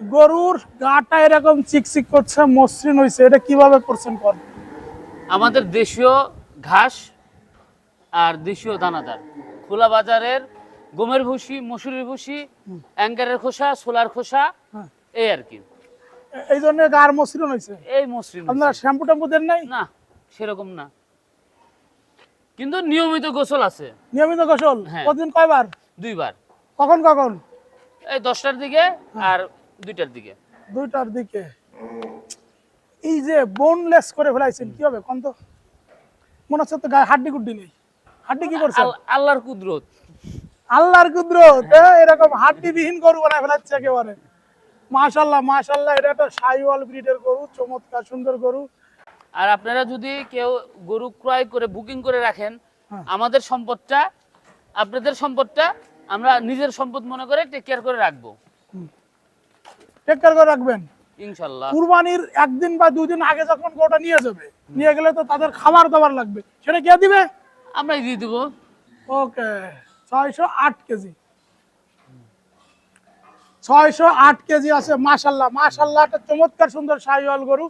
গরুর গাটা এরকম চিকচিক করছে মসৃণ হয়েছে এটা কীভাবে করছেন কর? আমাদের দেশীয় ঘাস আর দেশীয় দানাদার। খোলা বাজারের গমের ভুসি মসুরির ভুসি অ্যাঙ্কারের খোসা সোলার খোসা হ্যাঁ। এই আর কি। এই জন্য গার মসৃণ হয়েছে এই মসৃণ আপনারা শ্যাম্পু ট্যাম্পু দেন নাই? না সেরকম না। কিন্তু নিয়মিত গোসল আছে। নিয়মিত গোসল? হ্যাঁ। প্রতিদিন কয়বার? দুইবার। কখন কখন? এই দশটার দিকে আর দুইটার দিকে। দুইটার দিকে। এই যে বোনলেস করে ফেলাইছেন কি হবে কোন তো মনে হচ্ছে তো গায়ে হাড্ডি গুড্ডি নেই। হাড্ডি কি করছেন? আল- আল্লাহর কুদরত। আল্লাহর কুদরত? এরকম হাড্ডি বিহীন গরু বানায় ফেলাচ্ছে একেবারে। মাশাল্লাহ মাশাল্লাহ এটা একটা সাইওয়াল ব্রিডের গরু চমৎকার সুন্দর গরু। আর আপনারা যদি কেউ গরু ক্রয় করে বুকিং করে রাখেন হ্যাঁ। আমাদের সম্পদটা আপনাদের সম্পদটা আমরা নিজের সম্পদ মনে করে টেক কেয়ার করে রাখব। টেক কেয়ার করে রাখবেন। ইনশাল্লাহ। কুরবানির একদিন বা দুই দিন আগে যখন গোটা নিয়ে যাবে নিয়ে গেলে তো তাদের খাবার দাবার লাগবে। সেটা কে দিবে? আমরাই দিয়ে দেবো। ওকে ছয়শো আট কেজি। ছয়শো আট কেজি আছে মাশাল্লাহ। মাশাল্লাহ একটা চমৎকার সুন্দর সাইওয়াল গরু।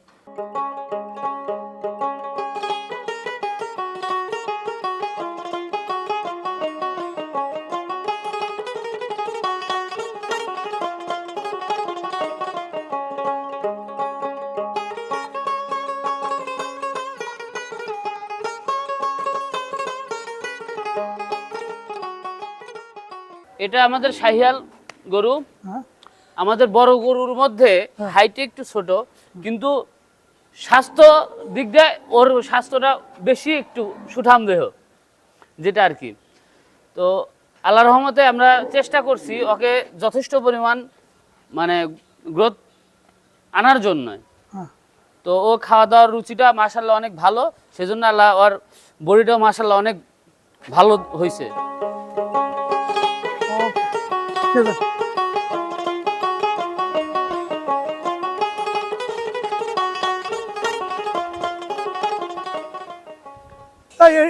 এটা আমাদের শাহিয়াল গরু। হ্যাঁ। আমাদের বড় গরুর মধ্যে হাইটে একটু ছোট কিন্তু স্বাস্থ্য দিক দিয়ে ওর স্বাস্থ্যটা বেশি একটু সুঠাম দেহ যেটা আর কি। তো আল্লাহ রহমতে আমরা চেষ্টা করছি ওকে যথেষ্ট পরিমাণ মানে গ্রোথ আনার জন্য হ্যাঁ। তো ও খাওয়া দাওয়ার রুচিটা মাসাল্লাহ অনেক ভালো সেজন্য আল্লাহ ওর বডিটাও মাসাল্লাহ অনেক ভালো হয়েছে ঠিক আছে তাই এই